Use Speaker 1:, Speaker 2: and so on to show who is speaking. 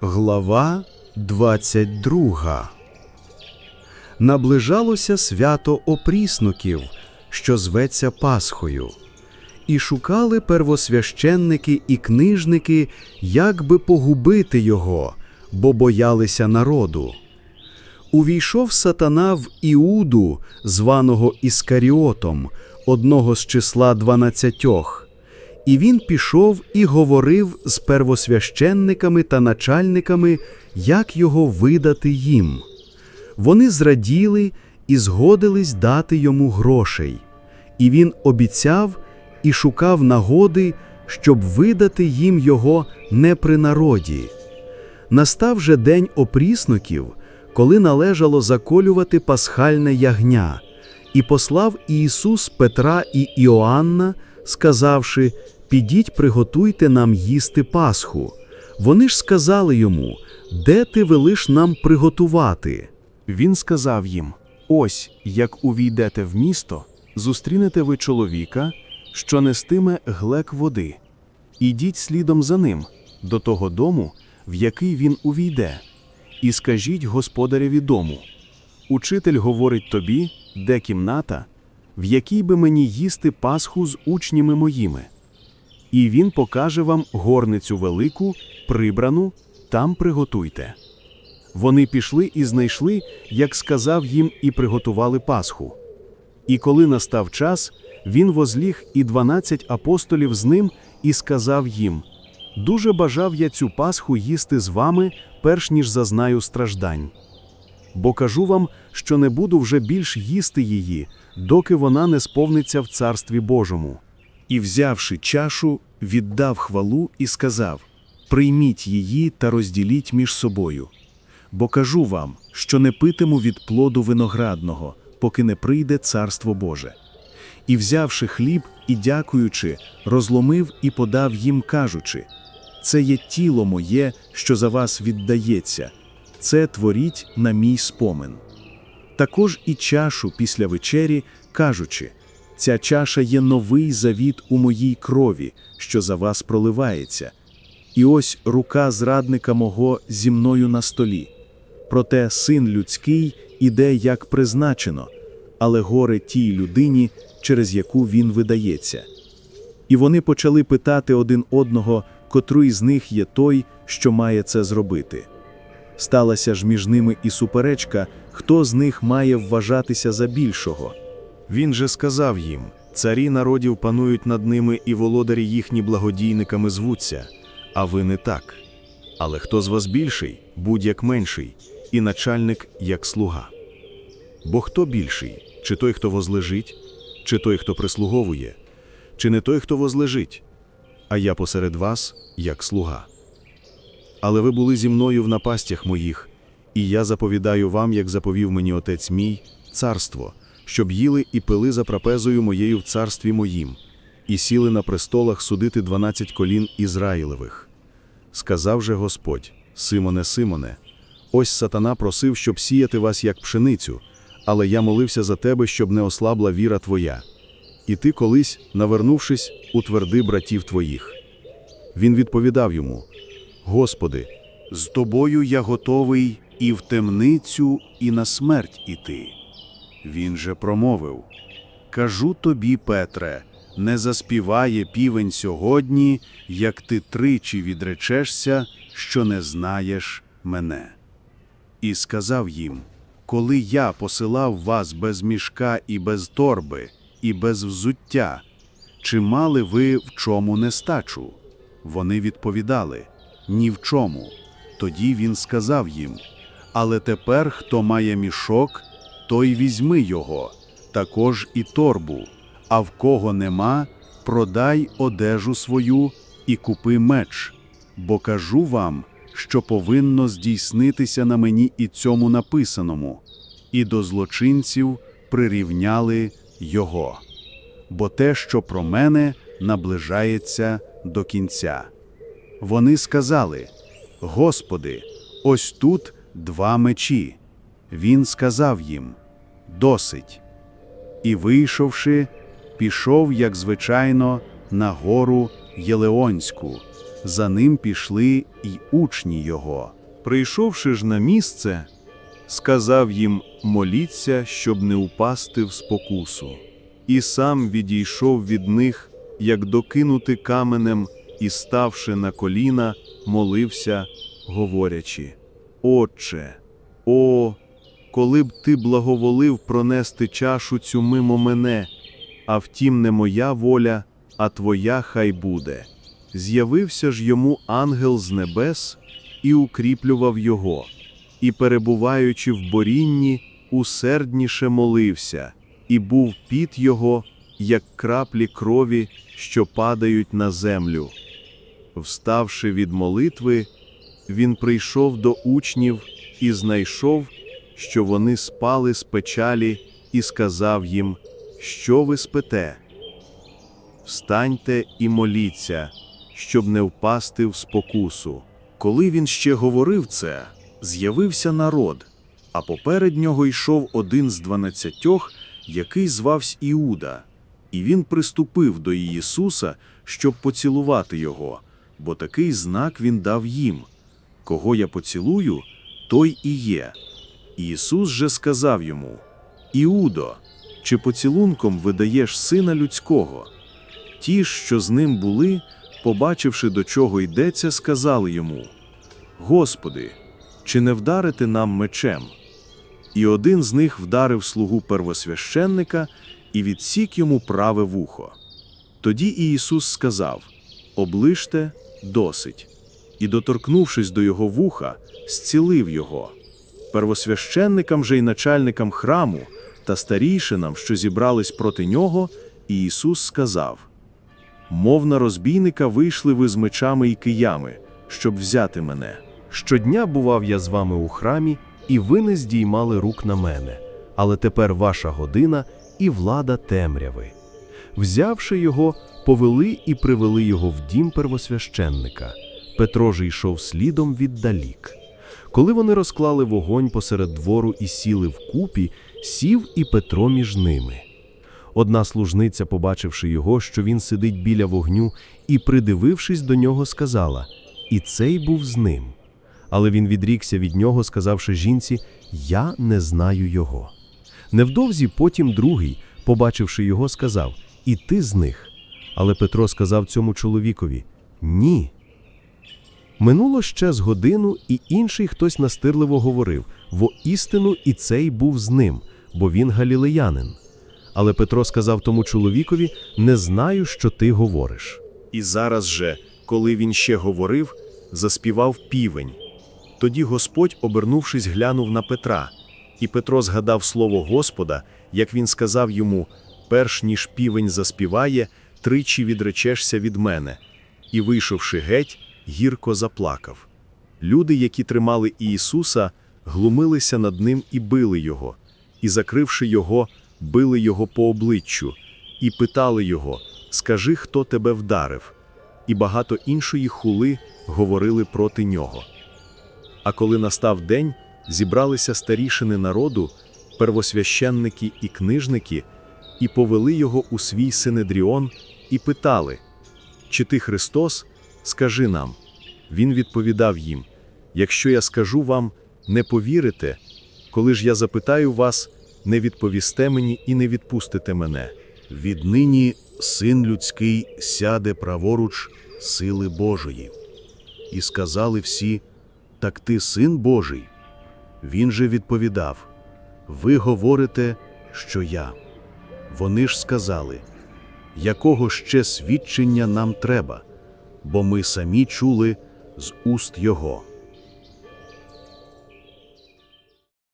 Speaker 1: Глава 22 Наближалося свято опріснуків, що зветься Пасхою, і шукали первосвященники і книжники, як би погубити його, бо боялися народу. Увійшов сатана в Іуду, званого Іскаріотом, одного з числа дванадцятьох. І він пішов і говорив з первосвященниками та начальниками, як його видати їм. Вони зраділи і згодились дати йому грошей. І він обіцяв і шукав нагоди, щоб видати їм його не при народі. Настав же день опріснуків, коли належало заколювати пасхальне ягня, і послав Ісус Петра і Іоанна, сказавши: Підіть, приготуйте нам їсти Пасху. Вони ж сказали йому, де ти велиш нам приготувати?
Speaker 2: Він сказав їм: Ось як увійдете в місто, зустрінете ви чоловіка, що нестиме глек води. Ідіть слідом за ним, до того дому, в який він увійде, і скажіть господареві дому: Учитель говорить тобі, де кімната, в якій би мені їсти Пасху з учнями моїми. І він покаже вам горницю велику, прибрану, там приготуйте. Вони пішли і знайшли, як сказав їм, і приготували Пасху. І коли настав час, він возліг і дванадцять апостолів з ним і сказав їм: Дуже бажав я цю Пасху їсти з вами, перш ніж зазнаю страждань. Бо кажу вам, що не буду вже більш їсти її, доки вона не сповниться в Царстві Божому. І, взявши чашу, віддав хвалу і сказав: Прийміть її та розділіть між собою. Бо кажу вам, що не питиму від плоду виноградного, поки не прийде Царство Боже. І, взявши хліб і дякуючи, розломив і подав їм, кажучи: Це є тіло моє, що за вас віддається, це творіть на мій спомин. Також і чашу після вечері, кажучи: Ця чаша є новий завіт у моїй крові, що за вас проливається. І ось рука зрадника мого зі мною на столі. Проте син людський іде як призначено, але горе тій людині, через яку він видається. І вони почали питати один одного, котрий з них є той, що має це зробити. Сталася ж між ними і суперечка, хто з них має вважатися за більшого. Він же сказав їм: царі народів панують над ними, і володарі їхні благодійниками звуться, а ви не так. Але хто з вас більший, будь-як менший, і начальник як слуга. Бо хто більший, чи той, хто возлежить, чи той, хто прислуговує, чи не той, хто возлежить, а я посеред вас як слуга. Але ви були зі мною в напастях моїх, і я заповідаю вам, як заповів мені отець мій, царство, щоб їли і пили за трапезою моєю в царстві моїм, і сіли на престолах судити дванадцять колін Ізраїлевих. Сказав же Господь, Симоне, Симоне, ось сатана просив, щоб сіяти вас як пшеницю, але я молився за тебе, щоб не ослабла віра твоя. І ти колись, навернувшись, утверди братів твоїх. Він відповідав йому: Господи, з тобою я готовий і в темницю, і на смерть іти. Він же промовив: Кажу тобі, Петре, не заспіває півень сьогодні, як ти тричі відречешся, що не знаєш мене. І сказав їм: Коли я посилав вас без мішка і без торби, і без взуття, чи мали ви в чому нестачу? Вони відповідали ні в чому. Тоді він сказав їм: Але тепер, хто має мішок, той візьми його, також і торбу, а в кого нема, продай одежу свою і купи меч, бо кажу вам, що повинно здійснитися на мені і цьому написаному, і до злочинців прирівняли його. Бо те, що про мене, наближається до кінця. Вони сказали: Господи, ось тут два мечі. Він сказав їм: Досить. І, вийшовши, пішов, як звичайно, на гору Єлеонську, За ним пішли й учні його. Прийшовши ж на місце, сказав їм моліться, щоб не упасти в спокусу. І сам відійшов від них, як докинути каменем, і, ставши на коліна, молився, говорячи: Отче, о, коли б ти благоволив пронести чашу цю мимо мене, а втім, не моя воля, а твоя хай буде. З'явився ж йому ангел з небес і укріплював його, і, перебуваючи в борінні, усердніше молився, і був піт його, як краплі крові, що падають на землю. Вставши від молитви, він прийшов до учнів і знайшов, що вони спали з печалі, і сказав їм, що ви спите? Встаньте і моліться, щоб не впасти в спокусу. Коли він ще говорив це, з'явився народ, а поперед нього йшов один з дванадцятьох, який звався Іуда, і він приступив до Ісуса, щоб поцілувати його, бо такий знак він дав їм: Кого я поцілую, той і є. Ісус же сказав йому: Іудо, чи поцілунком видаєш сина людського? Ті, що з ним були, побачивши, до чого йдеться, сказали йому: Господи, чи не вдарити нам мечем? І один з них вдарив слугу первосвященника і відсік йому праве вухо. Тоді Ісус сказав: Оближте досить, і, доторкнувшись до його вуха, зцілив його. Первосвященникам же й начальникам храму та старійшинам, що зібрались проти нього, і Ісус сказав: Мов на розбійника вийшли ви з мечами і киями, щоб взяти мене.
Speaker 3: Щодня бував я з вами у храмі, і ви не здіймали рук на мене, але тепер ваша година і влада темряви. Взявши його, повели і привели його в дім первосвященника. Петро ж йшов слідом віддалік. Коли вони розклали вогонь посеред двору і сіли вкупі, сів і Петро між ними. Одна служниця, побачивши його, що він сидить біля вогню, і, придивившись до нього, сказала: І цей був з ним. Але він відрікся від нього, сказавши жінці: Я не знаю його. Невдовзі потім другий, побачивши його, сказав: І ти з них. Але Петро сказав цьому чоловікові: Ні. Минуло ще з годину, і інший хтось настирливо говорив: воістину і цей був з ним, бо він галілеянин. Але Петро сказав тому чоловікові: Не знаю, що ти говориш.
Speaker 2: І зараз же, коли він ще говорив, заспівав півень. Тоді Господь, обернувшись, глянув на Петра, і Петро згадав слово Господа, як він сказав йому: перш ніж півень заспіває, тричі відречешся від мене. І, вийшовши геть, гірко заплакав. Люди, які тримали Ісуса, глумилися над ним і били його, і, закривши його, били його по обличчю, і питали його: Скажи, хто тебе вдарив? І багато іншої хули говорили проти нього. А коли настав день, зібралися старішини народу, первосвященники і книжники, і повели його у свій синедріон, і питали: Чи ти Христос? Скажи нам. Він відповідав їм: Якщо я скажу вам, не повірите, коли ж я запитаю вас, не відповісте мені і не відпустите мене.
Speaker 4: Віднині син людський сяде праворуч сили Божої. І сказали всі: Так ти син Божий. Він же відповідав: Ви говорите, що я. Вони ж сказали, якого ще свідчення нам треба, бо ми самі чули з уст Його.